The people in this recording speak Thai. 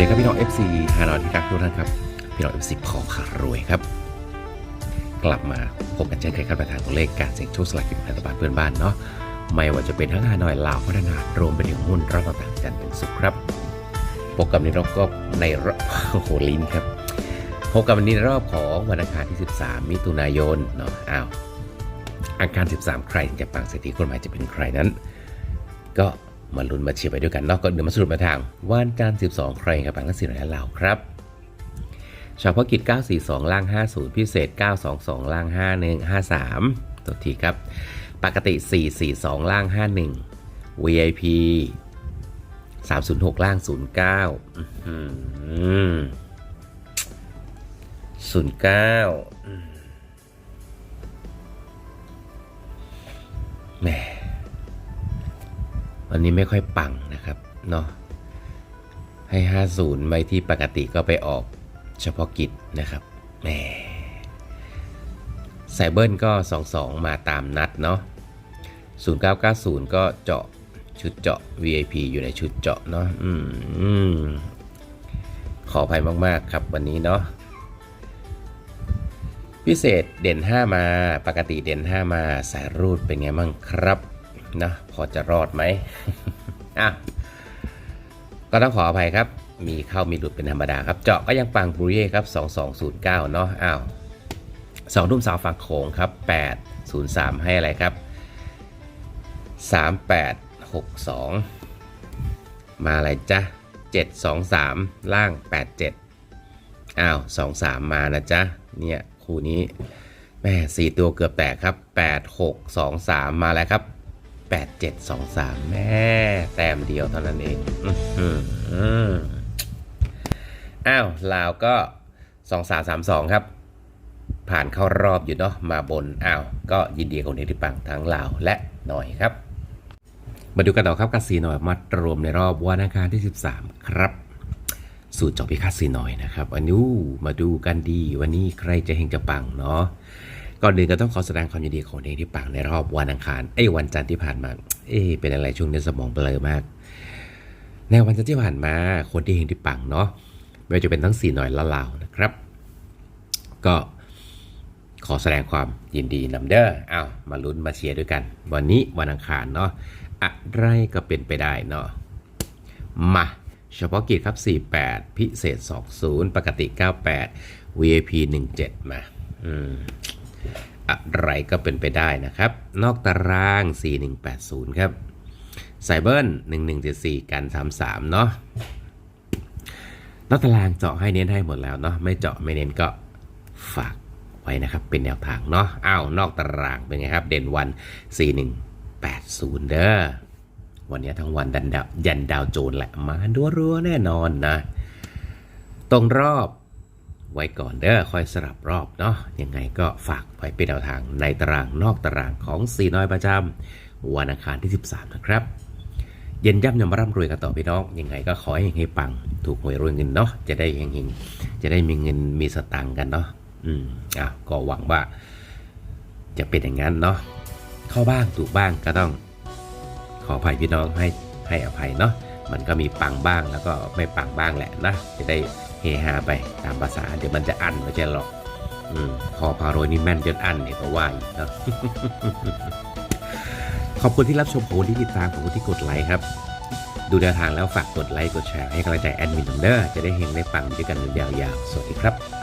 ดีครับพี่น้อง FC ฮานอยที่รักทุกท่านครับ พี่น้อง FC พอขารวยครับ กลับมาพบกันเช่นเคยครับประธานตัวเลขการเสี่ยงโชคสลากกินแบ่งรัฐบาลเพื่อนบ้านเนาะไม่ว่าจะเป็นทั้งฮานอยลาวพัฒนารวมไปถึงหุ้นรัฐต่างๆจันทร์ถึงสุขครับพบกับในรอบก็ในรอบโอ้โหลิ้นครับพบกับวันนี้ในรอบของวันอังคารที่ 13 มิถุนายนเนาะอ้าวอังคาร 13 ใครจะปังเศรษฐีคนใหม่จะเป็นใครนั้น ก็ มาลุ้นมาเชียร์ไปด้วยกันเนอกก็เดี๋ยวมาสรุปมาทางวันจันทร์12 ใครกับปังกสินและเราครับเฉพาะกิจ 942 ล่าง 50 พิเศษ 922 ล่าง 51 53 ตัวทีครับ ปกติ 442 ล่าง 51 VIP 306 ล่าง 09 09อืมแหม วันนี้ไม่ค่อยปังนะครับเนาะให้ 50 ไว้ที่ปกติก็ไปออกเฉพาะกิจนะครับแหมไซเบิลก็ 22 มาตามนัดเนาะ0990 ก็เจาะชุดเจาะ VIP อยู่ในชุดเจาะเนาะอืมขออภัยมากๆครับวันนี้เนาะพิเศษเด่น 5 มา ปกติเด่น 5 มาสายรูดเป็นไงบ้างครับ นะพอจะรอดไหมอะก็ต้องขออภัยครับ มีเข้ามีหลุดเป็นธรรมดาครับ เจาะก็ยังปังบรูเย่ครับ 2209 เนาะอ้าวสองทุ่มสาวฝั่งโขงครับ 803 ให้อะไรครับ 3862 มาอะไรจ๊ะ 723 ล่าง 87 อ้าว 23 มานะจ๊ะ เนี่ย คู่นี้แม่สี่ตัวเกือบแตกครับ 8623 มาแล้วครับ 8723 แม่แต้มเดียวเท่านั้นเองอื้อหืออ้าว ลาวก็ 2332 ครับ ผ่านเข้ารอบอยู่เนาะมาบนอ้าวก็ยินดีกับคนที่ปังทั้งลาวและหน่อยครับ มาดูกันต่อครับกาซีหน่อยมารวมในรอบวันอังคารที่ 13 ครับสูตรจอบพิคาซีหน่อยนะครับอันนี้มาดูกันดีวันนี้ใครจะเฮงจะปังเนาะ ก่อนอื่นก็ต้องขอแสดงความยินดีของเองที่ปังในรอบวันอังคารไอ้วันจันทร์ที่ผ่านมา เอ๊เป็นอะไรช่วงนี้สมองเบลอมาก ในวันจันทร์ที่ผ่านมาคนที่เฮงที่ปังเนาะไม่ว่าจะเป็นทั้งสี่หน่อยละลาวนะครับ ก็ขอแสดงความยินดีนำเด้ออ้าวมาลุ้นมาเชียร์ด้วยกัน วันนี้วันอังคารเนาะอะไรก็เป็นไปได้เนาะมาเฉพาะกิจครับ 48 พิเศษ 20 ปกติ 98 VIP 17 มา อืม อะไรก็เป็นไปได้นะครับ นอกตาราง 4180 ครับไซเบิล1174 กัน 33 เนาะนอกตารางเจาะให้เน้นให้หมดแล้วเนาะไม่เจาะไม่เน้นก็ฝากไว้นะครับ เป็นแนวทางเนาะอ้าวนอกตารางเป็นไงครับ เด่นวัน 4180 เด้อวันนี้ทั้งวันดันดาวยันดาวโจนแหละมาดัวรัวแน่นอนนะ ตรงรอบ ไว้ก่อนเด้อคอยสลับรอบเนาะยังไงก็ฝากไว้เป็นแนวทางในตารางนอกตารางของสีน้อยประจำวันอังคารที่ 13 นะครับ เย็นย่ำยำร่ำรวยกันต่อพี่น้อง ยังไงก็ขอให้เฮงปัง ถูกหวยรวยเงินเนาะจะได้เฮงๆจะได้มีเงินมีสตังค์กันเนาะอืมอะก็หวังว่า จะเป็นอย่างนั้นเนาะเข้าบ้างถูกบ้างก็ต้อง ขออภัยพี่น้องให้ให้อภัยเนาะมันก็มีปังบ้างแล้วก็ไม่ปังบ้างแหละนะจะได้ เฮฮาไปตามภาษาเดี๋ยวมันจะอั้นไม่ใช่หรอกอืมพอพารวยนี่แม่นจนอั้นเนี่ยก็ว่าอีกนาะขอบคุณที่รับชมขอบคุณที่ติดตามขอบคุณที่กดไลค์ครับ ดูแนวทางแล้วฝากกดไลค์กดแชร์ให้กำลังใจแอดมินเดอร์จะได้เฮงได้ปังด้วยกันยาวๆ สวัสดีครับ